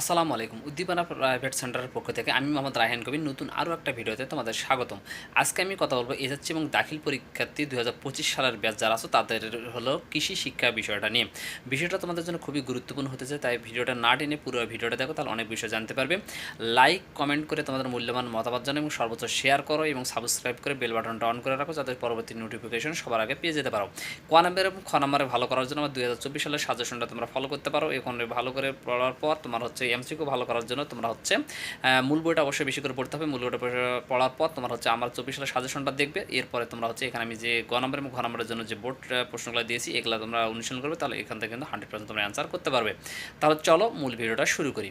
আসসালামু আলাইকুম উদ্দীপনা প্রাইভেট সেন্টারের পক্ষ থেকে আমি মোহাম্মদ রায়হান কবির নতুন আরও একটা ভিডিওতে তোমাদের স্বাগতম আজকে আমি কথা বলবো এসএসসি এবং দাখিল পরীক্ষার্থী দু সালের ব্যাচ যারা আছো তাদের হলো কৃষি শিক্ষা বিষয়টা নিয়ে বিষয়টা তোমাদের জন্য খুবই গুরুত্বপূর্ণ হতেছে তাই ভিডিওটা না টেনে পুরো ভিডিওটা দেখো তাহলে অনেক বিষয় জানতে পারবে লাইক কমেন্ট করে তোমাদের মূল্যবান মতামত জানো এবং সর্বোচ্চ শেয়ার করো এবং সাবস্ক্রাইব করে বেল বাটনটা অন করে রাখো যাতে পরবর্তী নোটিফিকেশন সবার আগে পেয়ে যেতে পারো ক নাম্বার এবং খ নাম্বারে ভালো করার জন্য আমার দু সালের সাজেশনটা তোমরা ফলো করতে পারো এখন ভালো করে পড়ার পর তোমার হচ্ছে এমসিকিউ ভালো করার জন্য তোমরা হচ্ছে মূল বইটা অবশ্যই বেশি করে পড়তে হবে মূল বইটা পড়ার পর তোমরা হচ্ছে আমার চব্বিশ সালের সাজেশনটা দেখবে এরপরে তোমরা হচ্ছে এখানে আমি যে গ নম্বর এবং ঘ নম্বরের জন্য যে বোর্ড প্রশ্নগুলো দিয়েছি এগুলো তোমরা অনুসরণ করবে তাহলে এখান থেকে কিন্তু হান্ড্রেড পার্সেন্ট তোমরা অ্যান্সার করতে পারবে তাহলে চলো মূল ভিডিওটা শুরু করি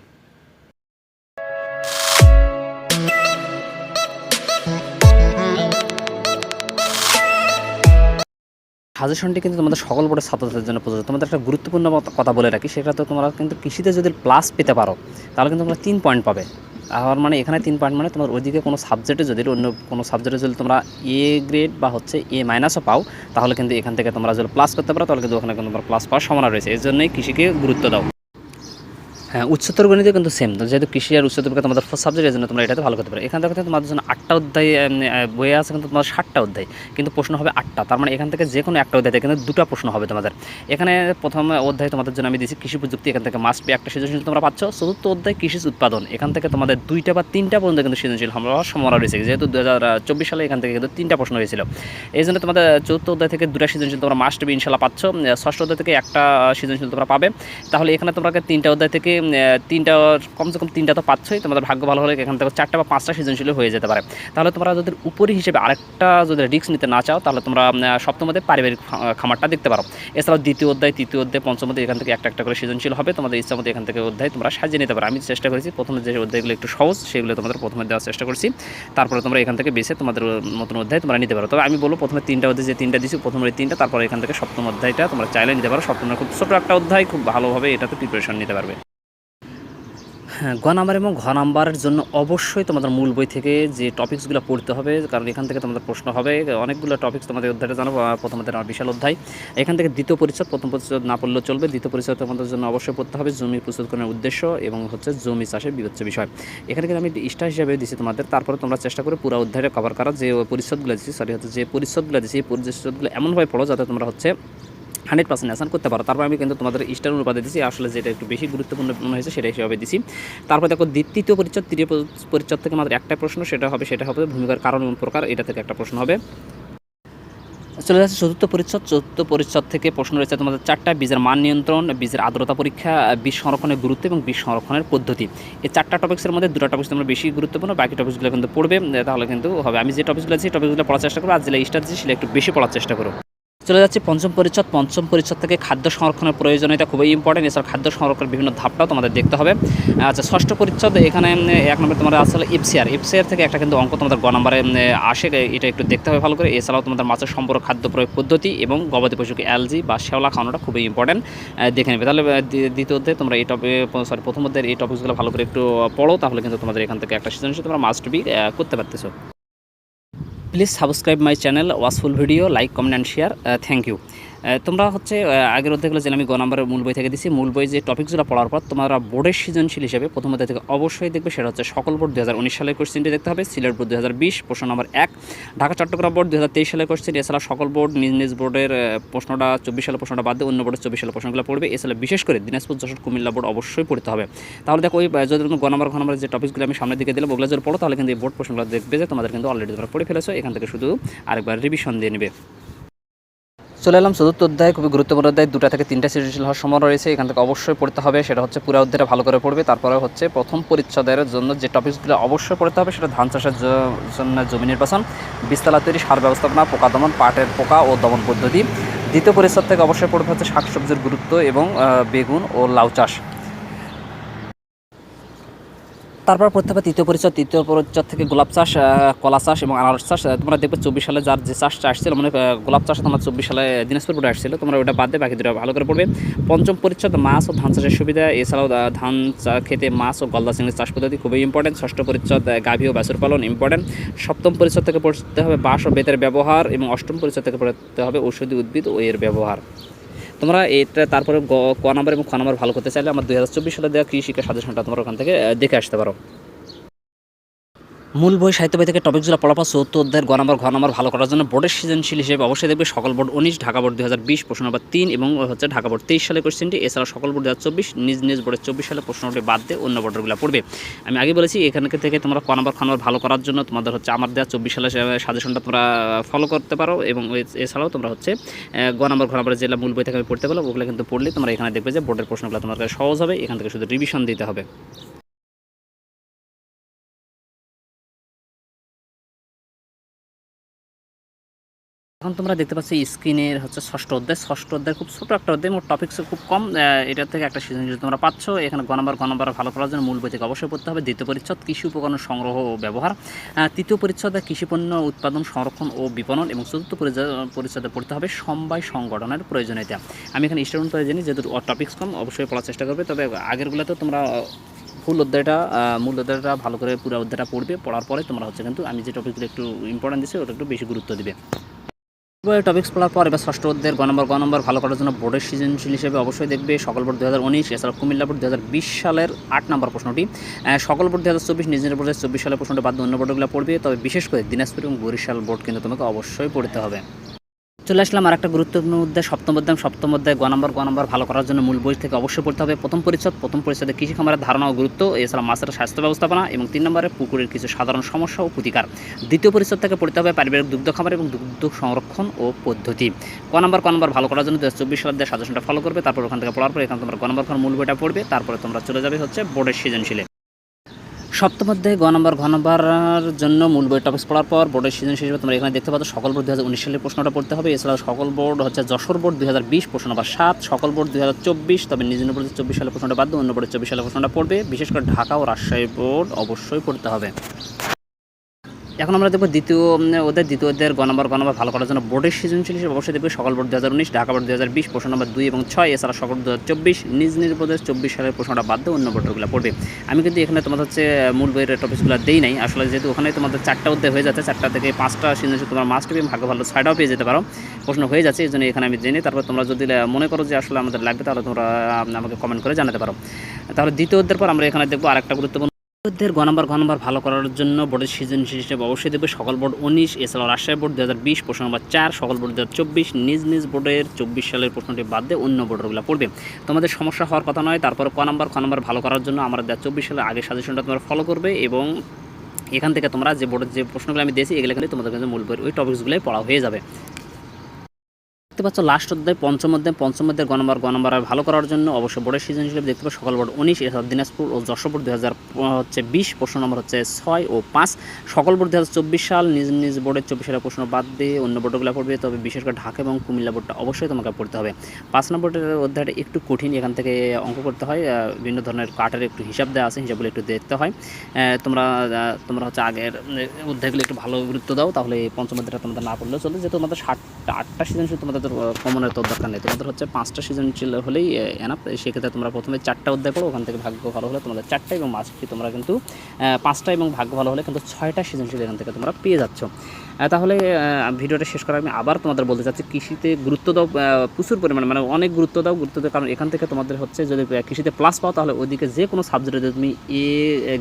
সাজেশনটি কিন্তু তোমাদের সকল বড় ছাত্রদের জন্য প্রযোজ্য তোমাদের একটা গুরুত্বপূর্ণ কথা বলে রাখি সেটা তো তোমরা কিন্তু কৃষিতে যদি প্লাস পেতে পারো তাহলে কিন্তু তোমরা তিন পয়েন্ট পাবে আর মানে এখানে তিন পয়েন্ট মানে তোমার ওইদিকে কোনো সাবজেক্টে যদি অন্য কোনো সাবজেক্টে যদি তোমরা এ গ্রেড বা হচ্ছে এ মাইনাসও পাও তাহলে কিন্তু এখান থেকে তোমরা যদি প্লাস করতে পারো তাহলে কিন্তু ওখানে কিন্তু তোমরা প্লাস পাওয়ার সম্ভাবনা রয়েছে এর জন্যই কৃষিকে গুরুত্ব দাও হ্যাঁ উচ্চতর গণিতে কিন্তু সেম যেহেতু কৃষি আর উচ্চতর গণিত তোমাদের ফার্স্ট সাবজেক্ট এই জন্য তোমরা এটাতে ভালো করতে পারো এখান থেকে তোমাদের জন্য আটটা অধ্যায় বইয়ে আছে কিন্তু তোমাদের ষাটটা অধ্যায় কিন্তু প্রশ্ন হবে আটটা তার মানে এখান থেকে যে কোনো একটা অধ্যায় কিন্তু দুটো প্রশ্ন হবে তোমাদের এখানে প্রথম অধ্যায় তোমাদের জন্য আমি দিয়েছি কৃষি প্রযুক্তি এখান থেকে মাস পেয়ে একটা সৃজনশীল তোমরা পাচ্ছ চতুর্থ অধ্যায় কৃষি উৎপাদন এখান থেকে তোমাদের দুইটা বা তিনটা পর্যন্ত কিন্তু সৃজনশীল হওয়ার সম্ভাবনা রয়েছে যেহেতু দু সালে এখান থেকে কিন্তু তিনটা প্রশ্ন হয়েছিল এই জন্য তোমাদের চতুর্থ অধ্যায় থেকে দুটা সৃজনশীল তোমরা মাস্ট বি ইনশাল্লাহ পাচ্ছ ষষ্ঠ অধ্যায় থেকে একটা সৃজনশীল তোমরা পাবে তাহলে এখানে তোমাকে তিনটা অধ্যায় থেকে তিনটা কমসে কম তিনটা তো পাচ্ছই তোমাদের ভাগ্য ভালো হলে এখান থেকে চারটা বা পাঁচটা সৃজনশীল হয়ে যেতে পারে তাহলে তোমরা যদি উপরি হিসেবে আরেকটা যদি রিস্ক নিতে না চাও তাহলে তোমরা সপ্তমতে পারিবারিক খামারটা দেখতে পারো এছাড়াও দ্বিতীয় অধ্যায় তৃতীয় অধ্যায় পঞ্চমতে এখান থেকে একটা একটা করে সৃজনশীল হবে তোমাদের ইচ্ছা মতো এখান থেকে অধ্যায় তোমরা সাজিয়ে নিতে পারো আমি চেষ্টা করেছি প্রথমে যে অধ্যায়গুলো একটু সহজ সেগুলো তোমাদের প্রথমে দেওয়ার চেষ্টা করছি তারপরে তোমরা এখান থেকে বেছে তোমাদের নতুন অধ্যায় তোমরা নিতে পারো তবে আমি বলবো প্রথমে তিনটা অধ্যায় যে তিনটা দিচ্ছি প্রথমে তিনটা তারপরে এখান থেকে সপ্তম অধ্যায়টা তোমরা চাইলে নিতে পারো সপ্তম খুব ছোটো একটা অধ্যায় খুব ভালোভাবে এটাতে প্রিপারেশন নিতে পারবে গ হ্যাঁ, নাম্বার এবং ঘ নাম্বারের জন্য অবশ্যই তোমাদের মূল বই থেকে যে টপিক্সগুলো পড়তে হবে কারণ এখান থেকে তোমাদের প্রশ্ন হবে অনেকগুলো টপিক্স তোমাদের অধ্যায়টা জানাবো প্রথম অধ্যায় আমার বিশাল অধ্যায় এখান থেকে দ্বিতীয় পরিচ্ছদ প্রথম পরিচয় না পড়লেও চলবে দ্বিতীয় পরিচয় তোমাদের জন্য অবশ্যই পড়তে হবে জমি প্রস্তুতকরণের উদ্দেশ্য এবং হচ্ছে জমি চাষের বিবেচ্য বিষয় এখানে কিন্তু আমি ইস্টা হিসাবে দিচ্ছি তোমাদের তারপরে তোমরা চেষ্টা করে পুরো অধ্যায়টা কভার করার যে পরিচ্ছদগুলো দিচ্ছি সরি হচ্ছে যে পরিচ্ছদগুলো দিচ্ছি এই পরিচ্ছদগুলো এমনভাবে পড়ো যাতে তোমরা হচ্ছে হান্ড্রেড পার্সেন্ট অ্যাসান করতে পারো তারপর আমি কিন্তু তোমাদের স্টার অনুপাতে দিচ্ছি আসলে যেটা একটু বেশি গুরুত্বপূর্ণ মনে হয়েছে সেটা হিসেবে দিছি তারপর দেখো দ্বিতীয় পরিচ্ছদ তৃতীয় পরিচ্ছদ থেকে আমাদের একটা প্রশ্ন সেটা হবে সেটা হবে ভূমিকার কারণ এবং প্রকার এটা থেকে একটা প্রশ্ন হবে চলে যাচ্ছে চতুর্থ পরিচ্ছদ চতুর্থ পরিচ্ছদ থেকে প্রশ্ন রয়েছে তোমাদের চারটা বীজের মান নিয়ন্ত্রণ বীজের আর্দ্রতা পরীক্ষা বীজ সংরক্ষণের গুরুত্ব এবং বীজ সংরক্ষণের পদ্ধতি এই চারটা টপিক্সের মধ্যে দুটো টপিক্স তোমরা বেশি গুরুত্বপূর্ণ বাকি টপিকসগুলো কিন্তু পড়বে তাহলে কিন্তু হবে আমি যে টপিকসগুলো আছি সেই টপিকসগুলো পড়ার চেষ্টা করবো আর যেগুলো স্টার্ট আছে একটু বেশি পড়ার চেষ্টা করো চলে যাচ্ছি পঞ্চম পরিচ্ছদ পঞ্চম পরিচ্ছদ থেকে খাদ্য সংরক্ষণের প্রয়োজনীয়তা খুবই ইম্পর্টেন্ট এছাড়া খাদ্য সংরক্ষণের বিভিন্ন ধাপটাও তোমাদের দেখতে হবে আচ্ছা ষষ্ঠ পরিচ্ছদ এখানে এক নম্বর তোমাদের আসলে ইপসিআর ইপসিআর থেকে একটা কিন্তু অঙ্ক তোমাদের গ নম্বরে আসে এটা একটু দেখতে হবে ভালো করে এছাড়াও তোমাদের মাছের সম্পর্ক খাদ্য প্রয়োগ পদ্ধতি এবং গবাদি পশুকে অ্যালজি বা শ্যাওলা খাওয়ানোটা খুবই ইম্পর্টেন্ট দেখে নেবে তাহলে দ্বিতীয়তে তোমরা এই টপে সরি প্রথমতে এই টপিকসগুলো ভালো করে একটু পড়ো তাহলে কিন্তু তোমাদের এখান থেকে একটা সৃজনশীল তোমরা মাস্ট বি করতে পারতেছো Please subscribe my channel. Watch full video, like, comment and share. Uh, thank you. তোমরা হচ্ছে আগের অধ্যায়গুলো যে আমি গ নাম্বারের মূল বই থেকে দিছি মূল বই যে টপিকগুলো পড়ার পর তোমরা বোর্ডের সৃজনশীল হিসেবে প্রথম অধ্যায় থেকে অবশ্যই দেখবে সেটা হচ্ছে সকল বোর্ড দু সালের কোশ্চেনটি দেখতে হবে সিলেট বোর্ড দু প্রশ্ন নম্বর এক ঢাকা চট্টগ্রাম বোর্ড দু সালের কোশ্চেন এছাড়া সকল বোর্ড নিজ নিজ বোর্ডের প্রশ্নটা চব্বিশ সালের প্রশ্নটা বাদ দিয়ে অন্য বোর্ডের চব্বিশ সালের প্রশ্নগুলো পড়বে এছাড়া বিশেষ করে দিনাজপুর যশোর কুমিল্লা বোর্ড অবশ্যই পড়তে হবে তাহলে দেখো ওই যদি তুমি গ নাম্বার ঘ নাম্বার যে টপিকগুলো আমি সামনের দিকে দিলাম ওগুলো যদি পড়ো তাহলে কিন্তু এই বোর্ড প্রশ্নগুলো দেখবে যে তোমাদের কিন্তু অলরেডি তোমরা পড়ে ফেলেছো এখান থেকে শুধু আরেকবার রিভিশন দিয়ে নেবে চলে এলাম চতুর্থ অধ্যায় খুবই গুরুত্বপূর্ণ অধ্যায় দুটা থেকে তিনটা সৃজনশীল হওয়ার সময় রয়েছে এখান থেকে অবশ্যই পড়তে হবে সেটা হচ্ছে পুরা অধ্যায়টা ভালো করে পড়বে তারপরে হচ্ছে প্রথম পরিচ্ছদের জন্য যে টপিকসগুলো অবশ্যই পড়তে হবে সেটা ধান চাষের জন্য জমি নির্বাচন বিস্তালা তৈরি সার ব্যবস্থাপনা পোকা দমন পাটের পোকা ও দমন পদ্ধতি দ্বিতীয় পরিচ্ছদ থেকে অবশ্যই পড়তে হচ্ছে শাকসবজির গুরুত্ব এবং বেগুন ও লাউ চাষ তারপর পড়তে হবে তৃতীয় পরিচয় তৃতীয় পরিচয় থেকে গোলাপ চাষ কলা চাষ এবং আনারস চাষ তোমরা দেখবে চব্বিশ সালে যার যে চাষটা আসছিল মানে গোলাপ চাষ তোমার চব্বিশ সালে দিনাজপুর বোর্ডে আসছিল তোমরা ওটা বাদ দিয়ে বাকি দুটো ভালো করে পড়বে পঞ্চম পরিচ্ছদ মাছ ও ধান চাষের সুবিধা এছাড়াও ধান খেতে মাছ ও গলদা চিংড়ির চাষ পদ্ধতি খুবই ইম্পর্টেন্ট ষষ্ঠ পরিচ্ছদ গাভী ও বাসুর পালন ইম্পর্টেন্ট সপ্তম পরিচ্ছদ থেকে পড়তে হবে বাঁশ ও বেতের ব্যবহার এবং অষ্টম পরিচ্ছদ থেকে পড়তে হবে ঔষধি উদ্ভিদ ও এর ব্যবহার তোমরা এটা তারপরে ক নাম্বার এবং খ নাম্বার ভালো করতে চাইলে আমার দু হাজার চব্বিশ সালে দেওয়া কৃষিকা সাজেশনটা তোমরা ওখান থেকে দেখে আসতে পারো মূল বই সাহিত্য বই থেকে টপিকগুলো পড়াপা চৌত্তর অধ্যায়ের ঘ নম্বর ঘ নম্বর ভালো করার জন্য বোর্ডের সৃজনশীল হিসেবে অবশ্যই দেখবে সকল বোর্ড উনিশ ঢাকা বোর্ড দু হাজার বিশ প্রশ্ন নম্বর তিন এবং হচ্ছে ঢাকা বোর্ড তেইশ সালে কোশ্চেনটি এছাড়া সকল বোর্ড দু হাজার চব্বিশ নিজ নিজ বোর্ডের চব্বিশ সালে প্রশ্নটি বাদ দিয়ে অন্য বোর্ডগুলো পড়বে আমি আগে বলেছি এখান থেকে তোমরা ক নম্বর খ নম্বর ভালো করার জন্য তোমাদের হচ্ছে আমার দেওয়া চব্বিশ সালে সাজেশনটা তোমরা ফলো করতে পারো এবং এছাড়াও তোমরা হচ্ছে গ নম্বর ঘ নম্বর জেলা মূল বই থেকে আমি পড়তে পারো ওগুলো কিন্তু পড়লে তোমরা এখানে দেখবে যে বোর্ডের প্রশ্নগুলো তোমার সহজ হবে এখান থেকে শুধু রিভিশন দিতে হবে এখন তোমরা দেখতে পাচ্ছ স্ক্রিনের হচ্ছে ষষ্ঠ অধ্যায় ষষ্ঠ অধ্যায় খুব ছোটো একটা অধ্যায় মোট টপিক্স খুব কম এটা থেকে একটা সিজন যদি তোমরা পাচ্ছ এখানে গণবার গণবার ভালো করার জন্য মূল বই থেকে অবশ্যই পড়তে হবে দ্বিতীয় পরিচ্ছদ কৃষি উপকরণ সংগ্রহ ও ব্যবহার তৃতীয় পরিচ্ছদে কৃষিপণ্য উৎপাদন সংরক্ষণ ও বিপণন এবং চতুর্থ পরিচ্ছদে পড়তে হবে সমবায় সংগঠনের প্রয়োজনীয়তা আমি এখানে স্টুডেন্ট জানি যেহেতু টপিক্স কম অবশ্যই পড়ার চেষ্টা করবে তবে আগেরগুলোতে তোমরা ফুল অধ্যায়টা মূল অধ্যায়টা ভালো করে পুরো অধ্যায়টা পড়বে পড়ার পরে তোমরা হচ্ছে কিন্তু আমি যে টপিকগুলো একটু ইম্পর্টেন্ট দিচ্ছি ওটা একটু বেশি গুরুত্ব দিবে এবার টপিক্স পড়ার পর এবার ষষ্ঠ অধ্যায়ের গ নম্বর গ নম্বর ভালো করার জন্য বোর্ডের সৃজনশীল হিসেবে অবশ্যই দেখবে সকল বোর্ড দু হাজার উনিশ এছাড়া কুমিল্লা বোর্ড দু হাজার বিশ সালের আট নম্বর প্রশ্নটি সকল বোর্ড দু হাজার চব্বিশ নিজের বোর্ডের চব্বিশ সালের প্রশ্নটি বাদ অন্য বোর্ডগুলো পড়বে তবে বিশেষ করে দিনাজপুর এবং বরিশাল বোর্ড কিন্তু তোমাকে অবশ্যই পড়তে হবে চলে আসলাম আর একটা গুরুত্বপূর্ণ অধ্যায় সপ্তম অধ্যায় সপ্তম অধ্যায় গ নম্বর গ নম্বর ভালো করার জন্য মূল বই থেকে অবশ্যই পড়তে হবে প্রথম পরিচ্ছদ প্রথম পরিচ্ছদে কৃষি খামারের ধারণা ও গুরুত্ব এছাড়া মাছের স্বাস্থ্য ব্যবস্থাপনা এবং তিন নম্বরে পুকুরের কিছু সাধারণ সমস্যা ও প্রতিকার দ্বিতীয় পরিচ্ছদ থেকে পড়তে হবে পারিবারিক দুগ্ধ খামার এবং দুগ্ধ সংরক্ষণ ও পদ্ধতি ক নম্বর ক নম্বর ভালো করার জন্য দু হাজার চব্বিশ সালের সাজেশনটা ফলো করবে তারপর ওখান থেকে পড়ার পর এখানে তোমার গ নম্বর মূল বইটা পড়বে তারপরে তোমরা চলে যাবে হচ্ছে বোর্ডের সৃজনশীলে সপ্তম অধ্যায়ে গ নম্বর ঘ নম্বরের জন্য মূল বই টপিক্স পড়ার পর বোর্ডের সিজন হিসেবে তোমরা এখানে দেখতে পাচ্ছ সকল বোর্ড দু হাজার উনিশ সালের প্রশ্নটা পড়তে হবে এছাড়াও সকল বোর্ড হচ্ছে যশোর বোর্ড দু হাজার বিশ প্রশ্ন নম্বর সাত সকল বোর্ড দু হাজার চব্বিশ তবে নিজ নম্বর চব্বিশ সালের প্রশ্নটা বাদ অন্য বোর্ডের চব্বিশ সালের প্রশ্নটা পড়বে বিশেষ করে ঢাকা ও রাজশাহী বোর্ড অবশ্যই পড়তে হবে এখন আমরা দেখবো দ্বিতীয় ওদের দ্বিতীয়দের গ নম্বর গ নম্বর ভালো করার জন্য বোর্ডের সিজন হিসেবে অবশ্যই দেখবে সকল বোর্ড দু হাজার উনিশ ঢাকা বোর্ড দু হাজার বিশ প্রশ্ন নম্বর দুই এবং ছয় এছাড়া সকল দু চব্বিশ নিজ নিজ প্রদেশ চব্বিশ সালের প্রশ্নটা বাদ দিয়ে অন্য বোর্ডগুলো পড়বে আমি কিন্তু এখানে তোমাদের হচ্ছে মূল বইয়ের টপিকসগুলো দেই নাই আসলে যেহেতু ওখানে তোমাদের চারটা অধ্যায় হয়ে যাচ্ছে চারটা থেকে পাঁচটা সিজন তোমার মাস্ট বি ভাগ্য ভালো ছয়টাও পেয়ে যেতে পারো প্রশ্ন হয়ে যাচ্ছে এই জন্য এখানে আমি জেনে তারপর তোমরা যদি মনে করো যে আসলে আমাদের লাগবে তাহলে তোমরা আমাকে কমেন্ট করে জানাতে পারো তাহলে দ্বিতীয় অধ্যায়ের পর আমরা এখানে দেখবো আরেকটা গুরুত্বপূর্ণ অধ্যের গ নম্বর ঘ নম্বর ভালো করার জন্য বোর্ডের সিজন হিসেবে অবশ্যই দেবে সকল বোর্ড উনিশ এছাড়াও রাজশাহী বোর্ড দু হাজার বিশ প্রশ্ন নম্বর চার সকল বোর্ড দু চব্বিশ নিজ নিজ বোর্ডের চব্বিশ সালের প্রশ্নটি বাদ দিয়ে অন্য বোর্ডগুলো পড়বে তোমাদের সমস্যা হওয়ার কথা নয় তারপর ক নম্বর ক নম্বর ভালো করার জন্য আমরা দু চব্বিশ সালের আগে সাজেশনটা তোমরা ফলো করবে এবং এখান থেকে তোমরা যে বোর্ডের যে প্রশ্নগুলো আমি দিয়েছি এগুলো কিন্তু তোমাদের কিন্তু মূল বই ওই টপিক্সগুলোই পড়া হয়ে যাবে দেখতে পাচ্ছ লাস্ট অধ্যায় পঞ্চম অধ্যায় পঞ্চম অধ্যায় গণবার গণবার ভালো করার জন্য অবশ্যই বোর্ডের সিজন হিসেবে দেখতে পাচ্ছ সকল বোর্ড উনিশ এছাড়া দিনাজপুর ও যশোরপুর দু হচ্ছে বিশ প্রশ্ন নম্বর হচ্ছে ছয় ও পাঁচ সকল বোর্ড দু সাল নিজ নিজ বোর্ডের চব্বিশ সালের প্রশ্ন বাদ দিয়ে অন্য বোর্ডগুলো পড়বে তবে বিশেষ করে ঢাকা এবং কুমিল্লা বোর্ডটা অবশ্যই তোমাকে পড়তে হবে পাঁচ নম্বরের অধ্যায়টা একটু কঠিন এখান থেকে অঙ্ক করতে হয় বিভিন্ন ধরনের কাটের একটু হিসাব দেওয়া আছে হিসাবগুলো একটু দেখতে হয় তোমরা তোমরা হচ্ছে আগের অধ্যায়গুলো একটু ভালো গুরুত্ব দাও তাহলে পঞ্চম অধ্যায়টা তোমাদের না পড়লেও চলে যে তোমাদের ষাটটা আটটা সৃজনশীল তোমাদের তোমাদের কমনের তো দরকার নেই তোমাদের হচ্ছে পাঁচটা সৃজনশীল হলেই এনাফ সেক্ষেত্রে তোমরা প্রথমে চারটা অধ্যায় করো ওখান থেকে ভাগ্য ভালো হলে তোমাদের চারটা এবং মাঝখানে তোমরা কিন্তু পাঁচটা এবং ভাগ্য ভালো হলে কিন্তু ছয়টা সৃজনশীল এখান থেকে তোমরা পেয়ে যাচ্ছ তাহলে ভিডিওটা শেষ করে আমি আবার তোমাদের বলতে চাচ্ছি কৃষিতে গুরুত্ব দাও প্রচুর পরিমাণে মানে অনেক গুরুত্ব দাও গুরুত্ব দাও কারণ এখান থেকে তোমাদের হচ্ছে যদি কৃষিতে প্লাস পাও তাহলে ওইদিকে যে কোনো সাবজেক্টে যদি তুমি এ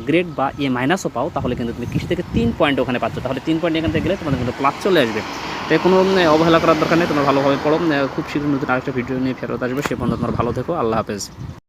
গ্রেড বা এ মাইনাসও পাও তাহলে কিন্তু তুমি কৃষি থেকে তিন পয়েন্ট ওখানে পাচ্ছ তাহলে তিন পয়েন্ট এখান থেকে গেলে তোমাদের কিন্তু প্লাস চলে আসবে তাই কোনো অবহেলা করার দরকার নেই তোমরা ভালোভাবে পড়ো খুব শীঘ্র নতুন আরেকটা ভিডিও নিয়ে ফেরত আসবে সে পর্যন্ত তোমার ভালো থেকো আল্লাহ হাফেজ